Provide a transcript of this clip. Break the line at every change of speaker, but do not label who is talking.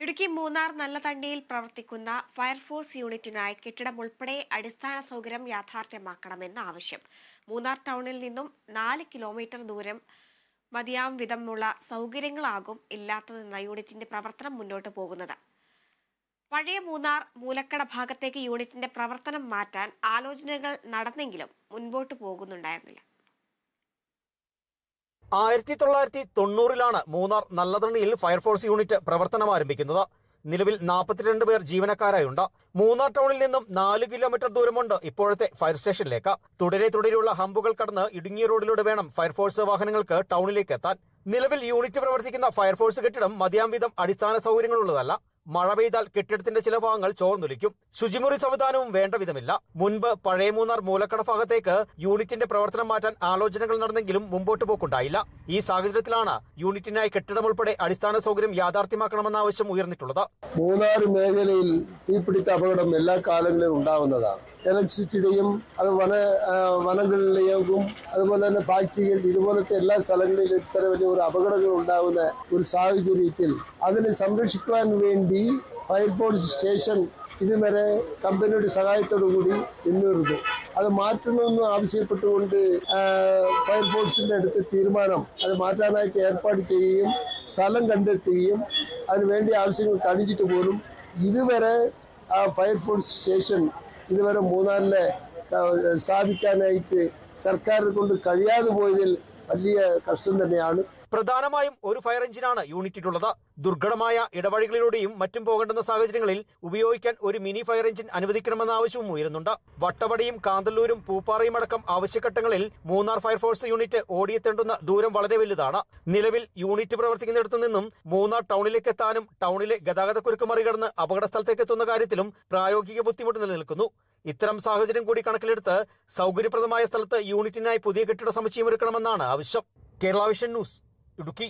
ഇടുക്കി മൂന്നാർ നല്ല നല്ലതണ്ടിയിൽ പ്രവർത്തിക്കുന്ന ഫയർഫോഴ്സ് യൂണിറ്റിനായി കെട്ടിടം ഉൾപ്പെടെ അടിസ്ഥാന സൗകര്യം യാഥാർത്ഥ്യമാക്കണമെന്ന് ആവശ്യം. മൂന്നാർ ടൗണിൽ നിന്നും നാല് കിലോമീറ്റർ ദൂരം മതിയാം വിധമുള്ള സൗകര്യങ്ങളാകും ഇല്ലാത്തതെന്ന യൂണിറ്റിന്റെ പ്രവർത്തനം മുന്നോട്ട് പോകുന്നത്. പഴയ മൂന്നാർ മൂലക്കട ഭാഗത്തേക്ക് യൂണിറ്റിന്റെ പ്രവർത്തനം മാറ്റാൻ ആലോചനകൾ നടന്നെങ്കിലും മുൻപോട്ട് പോകുന്നുണ്ടായിരുന്നില്ല.
ആയിരത്തി തൊള്ളായിരത്തി തൊണ്ണൂറിലാണ് മൂന്നാർ നല്ലതണ്ണിയിൽ ഫയർഫോഴ്സ് യൂണിറ്റ് പ്രവർത്തനം ആരംഭിക്കുന്നത്. നിലവിൽ നാൽപ്പത്തിരണ്ട് പേർ ജീവനക്കാരായുണ്ട്. മൂന്നാർ ടൗണിൽ നിന്നും നാല് കിലോമീറ്റർ ദൂരമുണ്ട് ഇപ്പോഴത്തെ ഫയർ സ്റ്റേഷനിലേക്ക്. തുടരെ തുടരെയുള്ള ഹമ്പുകൾ കടന്ന് ഇടുങ്ങിയ റോഡിലൂടെ വേണം ഫയർഫോഴ്സ് വാഹനങ്ങൾക്ക് ടൗണിലേക്ക് എത്താൻ. നിലവിൽ യൂണിറ്റ് പ്രവർത്തിക്കുന്ന ഫയർഫോഴ്സ് കെട്ടിടം മതിയാം വിധം അടിസ്ഥാന സൗകര്യങ്ങളുള്ളതല്ല. മഴ പെയ്താൽ കെട്ടിടത്തിന്റെ ചില ഭാഗങ്ങൾ ചോർന്നൊലിക്കും. ശുചിമുറി സംവിധാനവും വേണ്ട വിധമില്ല. മുൻപ് പഴയ മൂന്നാർ മൂലക്കട ഭാഗത്തേക്ക് യൂണിറ്റിന്റെ പ്രവർത്തനം മാറ്റാൻ ആലോചനകൾ നടന്നെങ്കിലും മുമ്പോട്ട് പോക്കുണ്ടായില്ല. ഈ സാഹചര്യത്തിലാണ് യൂണിറ്റിനായി കെട്ടിടം ഉൾപ്പെടെ അടിസ്ഥാന സൗകര്യം യാഥാർത്ഥ്യമാക്കണമെന്ന ആവശ്യം ഉയർന്നിട്ടുള്ളത്.
മൂന്നാർ മേഖലയിൽ തീപിടുത്ത അപകടം എല്ലാ കാലങ്ങളിലും ഉണ്ടാവുന്നതാണ്. ഇലക്ട്രിസിറ്റിയുടെയും അത് വന വനങ്ങളിലേക്കും അതുപോലെ തന്നെ ഫാക്ടറികൾ ഇതുപോലത്തെ എല്ലാ സ്ഥലങ്ങളിലും ഇത്തരം വലിയ ഒരു അപകടങ്ങൾ ഉണ്ടാകുന്ന ഒരു സാഹചര്യത്തിൽ അതിനെ സംരക്ഷിക്കുവാൻ വേണ്ടി ഫയർഫോഴ്സ് സ്റ്റേഷൻ ഇതുവരെ കമ്പനിയുടെ സഹായത്തോടു കൂടി മുന്നേറുന്നു അത് മാറ്റണമെന്ന് ആവശ്യപ്പെട്ടുകൊണ്ട് ഫയർഫോഴ്സിന്റെ അടുത്ത് തീരുമാനം അത് മാറ്റാനായിട്ട് ഏർപ്പാട് ചെയ്യുകയും സ്ഥലം കണ്ടെത്തുകയും അതിനുവേണ്ടി ആവശ്യങ്ങൾ കാണിച്ചിട്ട് പോലും ഇതുവരെ ആ ഫയർഫോഴ്സ് സ്റ്റേഷൻ ഇതുവരെ മൂന്നാറിനെ സ്ഥാപിക്കാനായിട്ട് സർക്കാരിനെ കൊണ്ട് കഴിയാതെ പോയതിൽ വലിയ കഷ്ടം തന്നെയാണ്.
പ്രധാനമായും ഒരു ഫയർ എഞ്ചിനാണ് യൂണിറ്റിലുള്ളത്. ദുർഘടമായ ഇടവഴികളിലൂടെയും മറ്റും പോകേണ്ടുന്ന സാഹചര്യങ്ങളിൽ ഉപയോഗിക്കാൻ ഒരു മിനി ഫയർ എഞ്ചിൻ അനുവദിക്കണമെന്ന ആവശ്യവും ഉയരുന്നുണ്ട്. വട്ടവടിയും കാന്തല്ലൂരും പൂപ്പാറയും അടക്കം ആവശ്യഘട്ടങ്ങളിൽ മൂന്നാർ ഫയർഫോഴ്സ് യൂണിറ്റ് ഓടിയെത്തേണ്ടുന്ന ദൂരം വളരെ വലുതാണ്. നിലവിൽ യൂണിറ്റ് പ്രവർത്തിക്കുന്നിടത്തു നിന്നും മൂന്നാർ ടൗണിലേക്ക് എത്താനും ടൗണിലെ ഗതാഗതക്കുരുക്ക് മറികടന്ന് അപകട സ്ഥലത്തേക്ക് എത്തുന്ന കാര്യത്തിലും പ്രായോഗിക ബുദ്ധിമുട്ട് നിലനിൽക്കുന്നു. ഇത്തരം സാഹചര്യം കൂടി കണക്കിലെടുത്ത് സൗകര്യപ്രദമായ സ്ഥലത്ത് യൂണിറ്റിനായി പുതിയ കെട്ടിട സമുച്ചയം ഒരുക്കണമെന്നാണ് ആവശ്യം. Kerala vision news Idukki